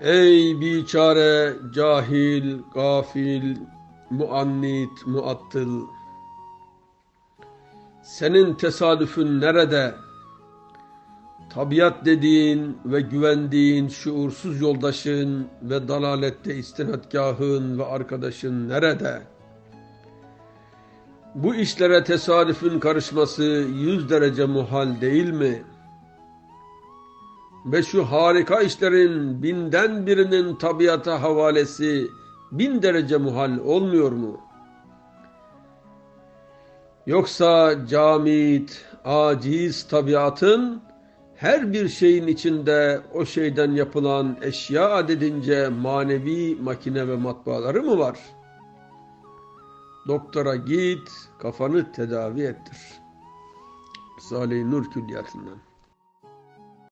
Ey biçare, cahil, gafil, muannit, muattıl. Senin tesadüfün nerede? Tabiat dediğin ve güvendiğin şuursuz yoldaşın ve dalalette istinadgahın ve arkadaşın nerede? Bu işlere tesadüfün karışması yüz derece muhal değil mi? Ve şu harika işlerin binden birinin tabiata havalesi bin derece muhal olmuyor mu? Yoksa camit, aciz tabiatın her bir şeyin içinde o şeyden yapılan eşya adedince manevi makine ve matbaaları mı var? Doktora git, kafanı tedavi ettir. Salih Nur Külliyatı'ndan.